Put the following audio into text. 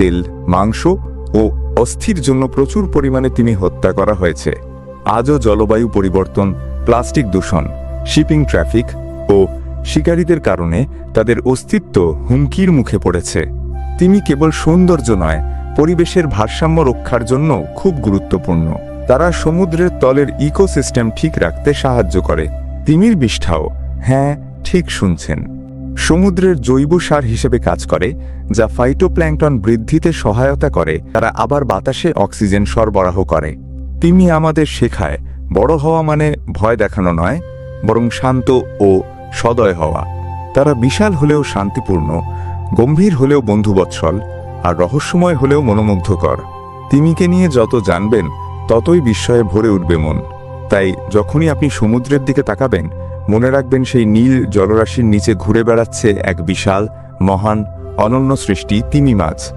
তেল, মাংস ও অস্থির জন্য প্রচুর পরিমাণে তিনি হত্যা করা হয়েছে। আজও জলবায়ু পরিবর্তন, প্লাস্টিক দূষণ, শিপিং ট্রাফিক ও শিকারীদের কারণে তাদের অস্তিত্ব হুমকির মুখে পড়েছে। তিনি কেবল সৌন্দর্য নয়, পরিবেশের ভারসাম্য রক্ষার জন্য খুব গুরুত্বপূর্ণ। তারা সমুদ্রের তলের ইকোসিস্টেম ঠিক রাখতে সাহায্য করে। তিমির বিষ্ঠাও হ্যাঁ ঠিক শুনছেন। সমুদ্রের জৈব সার হিসেবে কাজ করে, যা ফাইটোপ্ল্যাঙ্কটন বৃদ্ধিতে সহায়তা করে, তারা আবার বাতাসে অক্সিজেন সরবরাহ করে। তিমি আমাদের শেখায়, বড় হওয়া মানে ভয় দেখানো নয়, বরং শান্ত ও সদয় হওয়া। তারা বিশাল হলেও শান্তিপূর্ণ, গম্ভীর হলেও বন্ধুবৎসল, আর রহস্যময় হলেও মনোমুগ্ধকর। তিমিকে নিয়ে যত জানবেন, ততই বিস্ময়ে ভরে উঠবে মন। তাই যখনই আপনি সমুদ্রের দিকে তাকাবেন মনে রাখবেন সেই নীল জলরাশির নিচে ঘুরে বেড়াচ্ছে এক বিশাল, মহান, অনন্য সৃষ্টি তিমি মাছ।